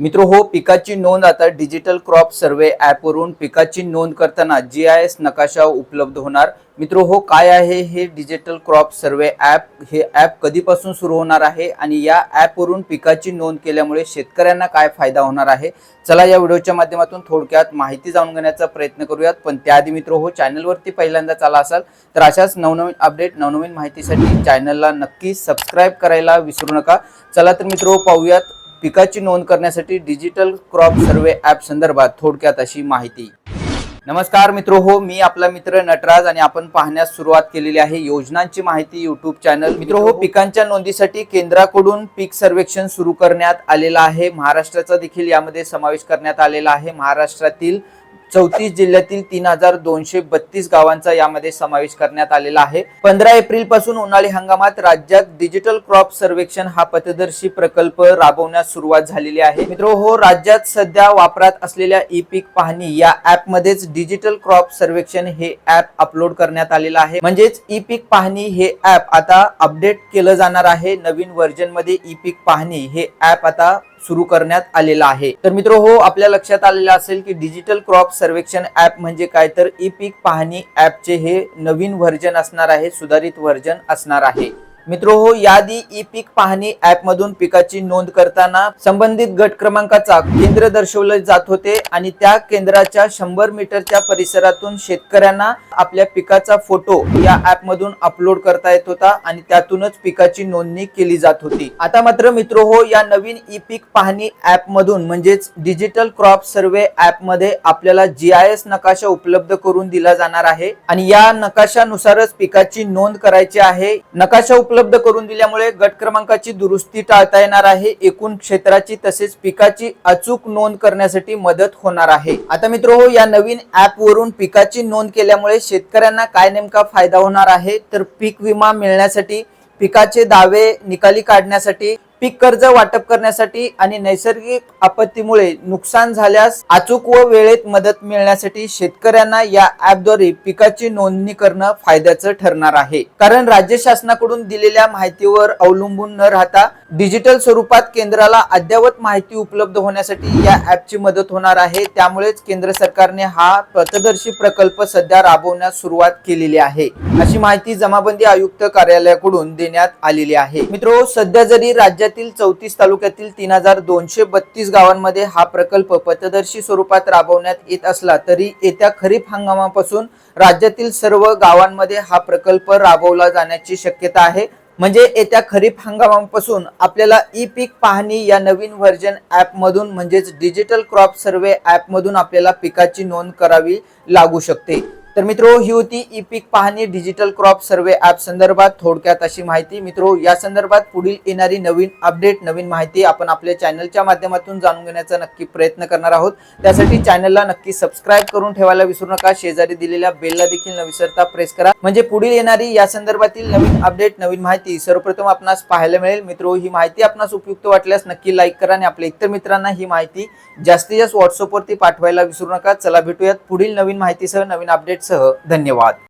मित्र हो पिकाची नोंद आता डिजिटल क्रॉप सर्वे ॲपवरून पिकाची नोंद करताना जी आय एस नकाशा उपलब्ध होणार. मित्र हो काय आहे हे डिजिटल क्रॉप सर्वे ॲप हे ॲप कधीपासून सुरू होणार आहे? आणि या ॲपवरून पिकाची नोंद केल्यामुळे शेतकऱ्यांना काय फायदा होणार आहे? चला या व्हिडिओच्या माध्यमातून थोडक्यात माहिती जाणून घेण्याचा प्रयत्न करूयात. पण त्याआधी मित्र हो चॅनलवरती पहिल्यांदा आला असाल तर अशाच नवनवीन अपडेट नवनवीन माहितीसाठी चॅनलला नक्की सबस्क्राईब करायला विसरू नका. चला तर मित्र पाहूयात पिकाची नोंद करण्यासाठी डिजिटल क्रॉप सर्वे ॲप संदर्भात थोडक्यात अशी माहिती. नमस्कार मित्र हो मी आपला मित्र नटराज आणि आपण पाहण्यास सुरुवात केलेली आहे योजनांची माहिती युट्यूब चॅनल मित्र हो पिकांच्या नोंदीसाठी केंद्राकडून पीक सर्वेक्षण सुरू करण्यात आलेलं आहे. महाराष्ट्राचा देखील यामध्ये समावेश करण्यात आलेला आहे. महाराष्ट्रातील चौतीस जिल्ह्यातील तीन हजार दोनशे बत्तीस गावांचा यामध्ये समावेश करण्यात आलेला आहे. पंधरा एप्रिलपासून उन्हाळी हंगामात राज्यात डिजिटल क्रॉप सर्वेक्षण हा पथदर्शी प्रकल्प राबवण्यास सुरुवात झालेली आहे. मित्र हो राज्यात सध्या वापरात असलेल्या ई पीक पाहणी या ऍप मध्येच डिजिटल क्रॉप सर्वेक्षण हे ऍप अपलोड करण्यात आलेलं आहे. म्हणजेच ई पीक पाहणी हे ऍप आता अपडेट केलं जाणार आहे. नवीन व्हर्जनमध्ये ई पीक पाहणी हे ऍप आता सुरू करण्यात आलेला आहे. तर मित्र हो आपल्या लक्षात आलेलं असेल की डिजिटल क्रॉप सर्वेक्षण ऍप म्हणजे काय? तर ई पीक पाहणी ऍपचे हे नवीन व्हर्जन असणार आहे सुधारित व्हर्जन असणार आहे. मित्रो हो यादी ई पीक पाहणी ऍप मधून पिकाची नोंद करताना संबंधित गट क्रमांकाचा केंद्र दर्शवले जात होते आणि त्या केंद्राच्या शंभर मीटरच्या परिसरातून शेतकऱ्यांना आपल्या पिकाचा फोटो या ऍप मधून अपलोड करता येत होता आणि त्यातूनच पिकाची नोंदणी केली जात होती. आता मात्र मित्रो हो या नवीन ई पीक पाहणी ऍप मधून म्हणजेच डिजिटल क्रॉप सर्वे ऍपमध्ये आपल्याला जी आय एस नकाशा उपलब्ध करून दिला जाणार आहे आणि या नकाशानुसारच पिकाची नोंद करायची आहे. नकाशा उपलब्ध उपलब्ध करून दिल्यामुळे गट क्रमांकाची दुरुस्ती टाळता येणार आहे. एकूण क्षेत्राची तसेच पिकाची अचूक नोंद करण्यासाठी मदत होणार आहे. आता मित्र हो या नवीन ऍप वरून पिकाची नोंद केल्यामुळे शेतकऱ्यांना काय नेमका फायदा होणार आहे? तर पीक विमा मिळण्यासाठी पिकाचे दावे निकाली काढण्यासाठी पीक कर्ज वाटप करण्यासाठी आणि नैसर्गिक आपत्तीमुळे नुकसान झाल्यास अचूक व वेळेत मदत मिळण्यासाठी शेतकऱ्यांना या ऍपद्वारे पिकाची नोंदणी करणं फायद्याचं ठरणार आहे. कारण राज्य शासनाकडून दिलेल्या माहितीवर अवलंबून न राहता डिजिटल स्वरूपात केंद्राला अद्ययावत माहिती उपलब्ध होण्यासाठी या ऍपची मदत होणार आहे. त्यामुळेच केंद्र सरकारने हा पथदर्शी प्रकल्प सध्या राबवण्यास सुरुवात केलेली आहे. अशी माहिती जमाबंदी आयुक्त कार्यालयाकडून देण्यात आलेली आहे. मित्र सध्या जरी राज्यात राज्यातील चौतीस तालुक्यातील तीन हजार दोनशे बत्तीस गावांमध्ये हा प्रकल्प पथदर्शी स्वरूपात राबवण्यात येत असला तरी येत्या खरीप हंगामापासून राज्यातील सर्व गावांमध्ये हा प्रकल्प राबवला जाण्याची शक्यता आहे. म्हणजे येत्या खरीप हंगामापासून आपल्याला ई पीक पाहणी या नवीन व्हर्जन ॲपमधून म्हणजेच डिजिटल क्रॉप सर्वे ॲपमधून आपल्याला पिकाची नोंद करावी लागू शकते. तर मित्रो ही होती ई पीक पाहणी डिजिटल क्रॉप सर्वे ॲप संदर्भात. थोडक्यात अशी माहिती. मित्रो या संदर्भात पुढील येणारी नवीन अपडेट नवीन माहिती आपण आपल्या चॅनलच्या माध्यमातून जाणून घेण्याचा नक्की प्रयत्न करणार आहोत. त्यासाठी चॅनलला नक्की सबस्क्राईब करून ठेवायला विसरू नका. शेजारी दिलेल्या बेलला देखील न विसरता प्रेस करा. म्हणजे पुढील येणारी या संदर्भातील नवीन अपडेट नवीन माहिती सर्वप्रथम आपणास पाहायला मिळेल. मित्रो ही माहिती आपणास उपयुक्त वाटल्यास नक्की लाईक करा आणि आपल्या इतर मित्रांना ही माहिती जास्तीत जास्त व्हॉट्सअपवरती पाठवायला विसरू नका. चला भेटूयात पुढील नवीन माहितीसह नवीन अपडेट अपडेटसह धन्यवाद.